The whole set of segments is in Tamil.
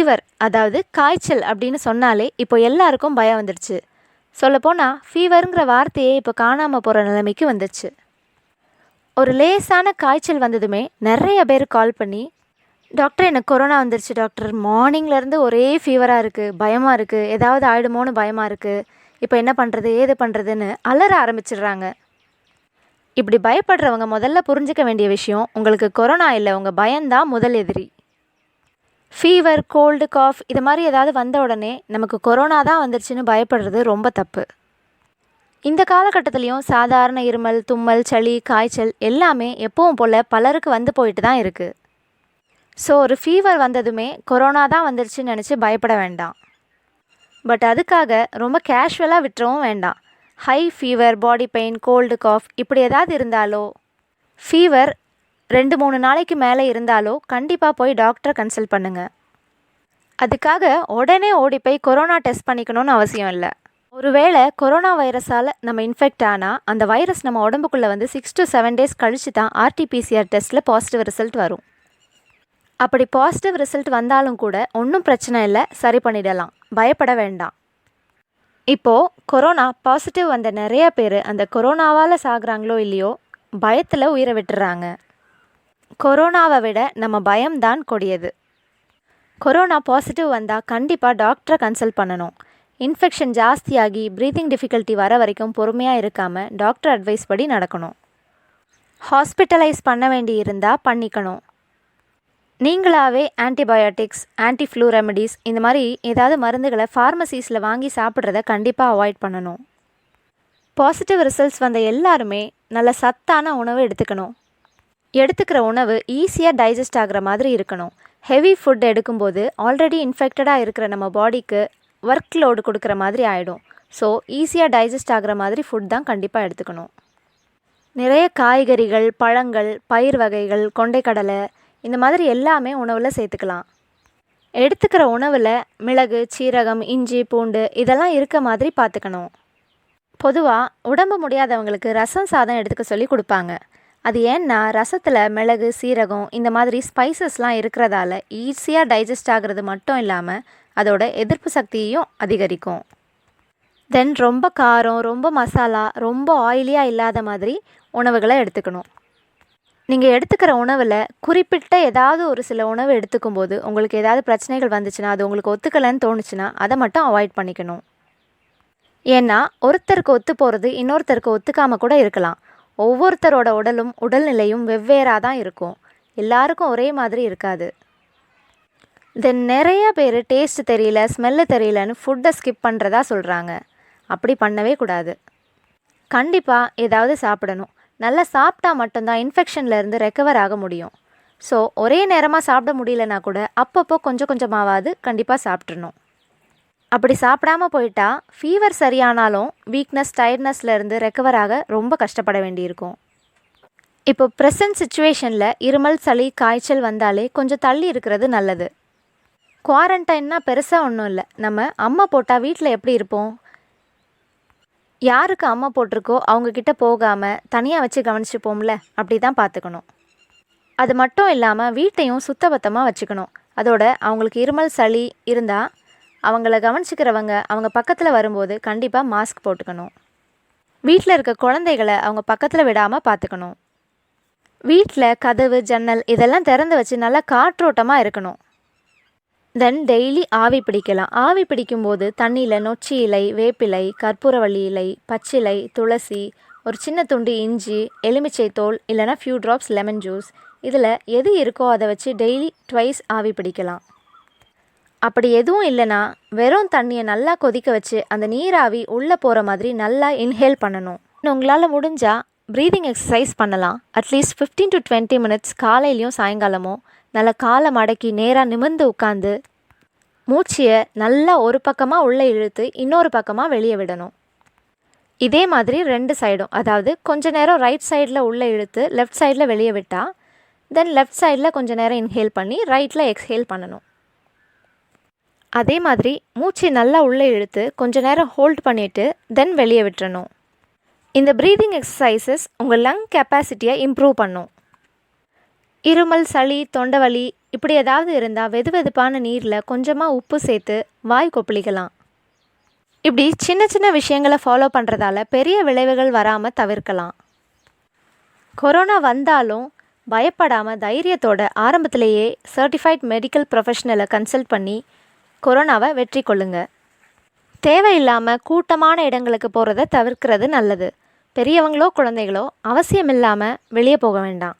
ஃபீவர் அதாவது காய்ச்சல் அப்படின்னு சொன்னாலே இப்போ எல்லாருக்கும் பயம் வந்துடுச்சு. சொல்லப்போனால் ஃபீவருங்கிற வார்த்தையே இப்போ காணாமல் போகிற நிலைமைக்கு வந்துச்சு ஒரு லேசான காய்ச்சல் வந்ததுமே நிறைய பேர் கால் பண்ணி டாக்டர் எனக்கு கொரோனா வந்துருச்சு டாக்டர். மார்னிங்லேருந்து ஒரே ஃபீவராக இருக்குது பயமாக இருக்குது ஏதாவது ஆயிடுமோன்னு பயமாக இருக்குது இப்போ என்ன பண்ணுறது ஏது பண்ணுறதுன்னு அலற ஆரம்பிச்சிடுறாங்க. இப்படி பயப்படுறவங்க முதல்ல புரிஞ்சுக்க வேண்டிய விஷயம் உங்களுக்கு கொரோனா இல்லை உங்கள் பயம்தான் முதல் எதிரி. ஃபீவர் கோல்டு காஃப் இது மாதிரி ஏதாவது வந்த உடனே நமக்கு கொரோனா தான் வந்துருச்சுன்னு பயப்படுறது ரொம்ப தப்பு. இந்த காலகட்டத்துலேயும் சாதாரண இருமல் தும்மல் சளி காய்ச்சல் எல்லாமே எப்பவும் போல் பலருக்கு வந்து போயிட்டு தான் இருக்குது ஸோ ஒரு ஃபீவர் வந்ததுமே கொரோனா தான் வந்துருச்சுன்னு நினச்சி பயப்பட வேண்டாம். பட் அதுக்காக ரொம்ப கேஷுவலாக விட்டுறவும் வேண்டாம். High fever body pain cold cough இப்படி ஏதாவது இருந்தாலோ ஃபீவர் ரெண்டு மூணு நாளைக்கு மேலே இருந்தாலோ கண்டிப்பாக போய் டாக்டரை கன்சல்ட் பண்ணுங்கள் அதுக்காக உடனே ஓடி போய் கொரோனா டெஸ்ட் பண்ணிக்கணும்னு அவசியம் இல்லை. ஒருவேளை கொரோனா வைரஸால் நம்ம இன்ஃபெக்ட் ஆனால் அந்த வைரஸ் நம்ம உடம்புக்குள்ளே வந்து சிக்ஸ் டு செவன் டேஸ் கழிச்சு தான் ஆர்டிபிசிஆர் டெஸ்ட்டில் பாசிட்டிவ் ரிசல்ட் வரும். அப்படி பாசிட்டிவ் ரிசல்ட் வந்தாலும் கூட ஒன்றும் பிரச்சனை இல்லை சரி பண்ணிடலாம். பயப்பட வேண்டாம். இப்போது கொரோனா பாசிட்டிவ் வந்த நிறைய பேர் அந்த கொரோனாவால் சாகுறாங்களோ இல்லையோ பயத்தில் உயிரை விட்டுறாங்க. கொரோனாவை விட நம்ம பயம்தான் கொடியது. கொரோனா பாசிட்டிவ் வந்தால் கண்டிப்பாக டாக்டரை கன்சல்ட் பண்ணணும். இன்ஃபெக்ஷன் ஜாஸ்தியாகி ப்ரீத்திங் டிஃபிகல்ட்டி வர வரைக்கும் பொறுமையாக இருக்காமல் டாக்டர் அட்வைஸ் படி நடக்கணும். ஹாஸ்பிட்டலைஸ் பண்ண வேண்டி இருந்தால் பண்ணிக்கணும். நீங்களாகவே ஆன்டிபயோட்டிக்ஸ் ஆன்டிஃப்ளூ ரெமடிஸ் இந்த மாதிரி ஏதாவது மருந்துகளை ஃபார்மசிஸில் வாங்கி சாப்பிட்றத கண்டிப்பாக அவாய்ட் பண்ணணும். பாசிட்டிவ் ரிசல்ட்ஸ் வந்த எல்லாருமே நல்ல சத்தான உணவு எடுத்துக்கணும். எடுத்துக்கிற உணவு ஈஸியாக டைஜஸ்ட் ஆகிற மாதிரி இருக்கணும். ஹெவி ஃபுட் எடுக்கும்போது ஆல்ரெடி இன்ஃபெக்டடாக இருக்கிற நம்ம பாடிக்கு ஒர்க் லோடு கொடுக்குற மாதிரி ஆகிடும் ஸோ ஈஸியாக டைஜஸ்ட் ஆகிற மாதிரி ஃபுட் தான் கண்டிப்பாக எடுத்துக்கணும். நிறைய காய்கறிகள் பழங்கள் பயிர் வகைகள் கொண்டைக்கடலை இந்த மாதிரி எல்லாமே உணவில் சேர்த்துக்கலாம். எடுத்துக்கிற உணவில் மிளகு சீரகம் இஞ்சி பூண்டு இதெல்லாம் இருக்க மாதிரி பார்த்துக்கணும். பொதுவாக உடம்பு முடியாதவங்களுக்கு ரசம் சாதம் எடுத்துக்க சொல்லி கொடுப்பாங்க. அது ஏன்னா ரசத்தில் மிளகு சீரகம் இந்த மாதிரி ஸ்பைசஸ்லாம் இருக்கிறதால ஈஸியாக டைஜஸ்ட் ஆகிறது மட்டும் இல்லாமல் அதோட எதிர்ப்பு சக்தியையும் அதிகரிக்கும். தென் ரொம்ப காரம் ரொம்ப மசாலா ரொம்ப ஆயிலியாக இல்லாத மாதிரி உணவுகளை எடுத்துக்கணும். நீங்கள் எடுத்துக்கிற உணவில் குறிப்பிட்ட ஏதாவது ஒரு சில உணவு எடுத்துக்கும் போது உங்களுக்கு ஏதாவது பிரச்சனைகள் வந்துச்சுன்னா அது உங்களுக்கு ஒத்துக்கலைன்னு தோணுச்சுன்னா அதை மட்டும் அவாய்ட் பண்ணிக்கணும். ஏன்னா ஒருத்தருக்கு ஒத்து போகிறது இன்னொருத்தருக்கு ஒத்துக்காமல் கூட இருக்கலாம். ஒவ்வொருத்தரோட உடலும் உடல்நிலையும் வெவ்வேறாக தான் இருக்கும். எல்லாருக்கும் ஒரே மாதிரி இருக்காது. தென் நிறைய பேர் டேஸ்ட் தெரியல ஸ்மெல்லு தெரியலன்னு ஃபுட்டை ஸ்கிப் பண்ணுறதா சொல்கிறாங்க அப்படி பண்ணவே கூடாது. கண்டிப்பாக ஏதாவது சாப்பிடணும். நல்லா சாப்பிட்டா மட்டும்தான் இன்ஃபெக்ஷன்லேருந்து ரெக்கவர் ஆக முடியும். ஸோ ஒரே நேரமாக சாப்பிட முடியலனா கூட அப்பப்போ கொஞ்சம் கொஞ்சமாவது கண்டிப்பாக சாப்பிட்றணும் அப்படி சாப்பிடாம போயிட்டா ஃபீவர் சரியானாலும் வீக்னஸ் டயர்ட்னஸ்லேருந்து ரெக்கவர் ஆக ரொம்ப கஷ்டப்பட வேண்டியிருக்கும். இப்போ ப்ரெசன்ட் சுச்சுவேஷனில் இருமல் சளி காய்ச்சல் வந்தாலே கொஞ்சம் தள்ளி இருக்கிறது நல்லது. குவாரண்டைன்னா பெருசாக ஒன்றும் இல்லை. நம்ம அம்மா போட்டால் வீட்டில் எப்படி இருப்போம்? யாருக்கு அம்மா போட்டிருக்கோ அவங்கக்கிட்ட போகாமல் தனியாக வச்சு கவனிச்சுப்போம்ல? அப்படி தான் பார்த்துக்கணும். அது மட்டும் இல்லாமல் வீட்டையும் சுத்தபத்தமாக வச்சுக்கணும். அதோட அவங்களுக்கு இருமல் சளி இருந்தால் அவங்கள கவனிச்சுக்கிறவங்க அவங்க பக்கத்தில் வரும்போது கண்டிப்பாக மாஸ்க் போட்டுக்கணும். வீட்டில் இருக்க குழந்தைகளை அவங்க பக்கத்தில் விடாமல் பார்த்துக்கணும் வீட்டில் கதவு ஜன்னல் இதெல்லாம் திறந்து வச்சு நல்லா காற்றோட்டமாக இருக்கணும். தென் டெய்லி ஆவி பிடிக்கலாம். ஆவி பிடிக்கும்போது தண்ணியில் நொச்சி இலை வேப்பிலை கற்பூரவள்ளி இலை பச்சிலை துளசி ஒரு சின்ன துண்டு இஞ்சி எலுமிச்சை தோல் இல்லைனா ஃபியூ ட்ராப்ஸ் லெமன் ஜூஸ் இதில் எது இருக்கோ அதை வச்சு டெய்லி ட்வைஸ் ஆவி பிடிக்கலாம். அப்படி எதுவும் இல்லைன்னா வெறும் தண்ணியை நல்லா கொதிக்க வச்சு அந்த நீராவி உள்ளே போகிற மாதிரி நல்லா இன்ஹேல் பண்ணணும். உங்களால் முடிஞ்சால் ப்ரீதிங் எக்ஸசைஸ் பண்ணலாம். At least fifteen to twenty minutes காலையிலையும் சாயங்காலமும் நல்லா காலை மடக்கி நேராக நிமிர்ந்து உட்காந்து மூச்சியை நல்லா ஒரு பக்கமாக உள்ளே இழுத்து இன்னொரு பக்கமாக வெளியே விடணும். இதே மாதிரி ரெண்டு சைடும் அதாவது கொஞ்ச நேரம் ரைட் சைடில் உள்ளே இழுத்து லெஃப்ட் சைடில் வெளியே விட்டால் தென் லெஃப்ட் சைடில் கொஞ்ச நேரம் இன்ஹேல் பண்ணி ரைட்டில் எக்ஸ்ஹேல் பண்ணணும். அதே மாதிரி மூச்சு நல்லா உள்ளே இழுத்து கொஞ்ச நேரம் ஹோல்ட் பண்ணிவிட்டு தென் வெளியே விட்டுறணும். இந்த ப்ரீதிங் எக்ஸசைசஸ் உங்கள் லங் கெப்பாசிட்டியை இம்ப்ரூவ் பண்ணும். இருமல் சளி தொண்டவலி இப்படி ஏதாவது இருந்தால் வெது வெதுப்பான நீரில் கொஞ்சமாக உப்பு சேர்த்து வாய் கொப்பளிக்கலாம். இப்படி சின்ன சின்ன விஷயங்களை ஃபாலோ பண்ணுறதால பெரிய விளைவுகள் வராமல் தவிர்க்கலாம். கொரோனா வந்தாலும் பயப்படாமல் தைரியத்தோட ஆரம்பத்திலேயே சர்டிஃபைட் மெடிக்கல் ப்ரொஃபஷனலை கன்சல்ட் பண்ணி கொரோனாவை வெற்றி கொள்ளுங்க. தேவையில்லாமல் கூட்டமான இடங்களுக்கு போகிறத தவிர்க்கிறது நல்லது. பெரியவங்களோ குழந்தைகளோ அவசியம் இல்லாமல் வெளியே போக வேண்டாம்.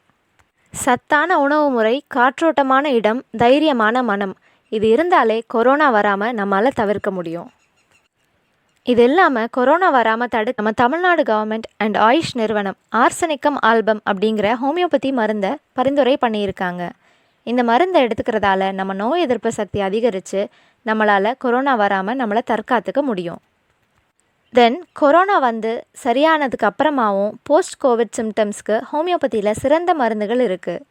சத்தான உணவு முறை காற்றோட்டமான இடம் தைரியமான மனம். இது இருந்தாலே கொரோனா வராமல் நம்மளால் தவிர்க்க முடியும். இது இல்லாமல் கொரோனா வராமல் தடு நம்ம தமிழ்நாடு கவர்மெண்ட் அண்ட் ஆயுஷ் நிறுவனம் ஆர்சனிக்கம் ஆல்பம் அப்படிங்கிற ஹோமியோபதி மருந்தை பரிந்துரை பண்ணியிருக்காங்க. இந்த மருந்தை எடுத்துக்கிறதால நம்ம நோய் எதிர்ப்பு சக்தி அதிகரித்து நம்மளால் கொரோனா வராமல் நம்மளை தற்காத்துக்க முடியும். தென் கொரோனா வந்து சரியானதுக்கு அப்புறமாவும் போஸ்ட் கோவிட் சிம்டம்ஸ்க்கு ஹோமியோபதியில் சிறந்த மருந்துகள் இருக்குது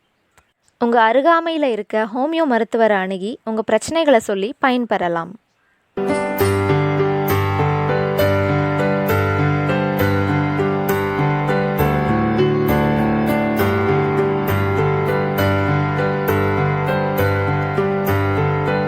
உங்கள் அருகாமையில் இருக்க ஹோமியோ மருத்துவரை அணுகி உங்கள் பிரச்சனைகளை சொல்லி பயன்பெறலாம்.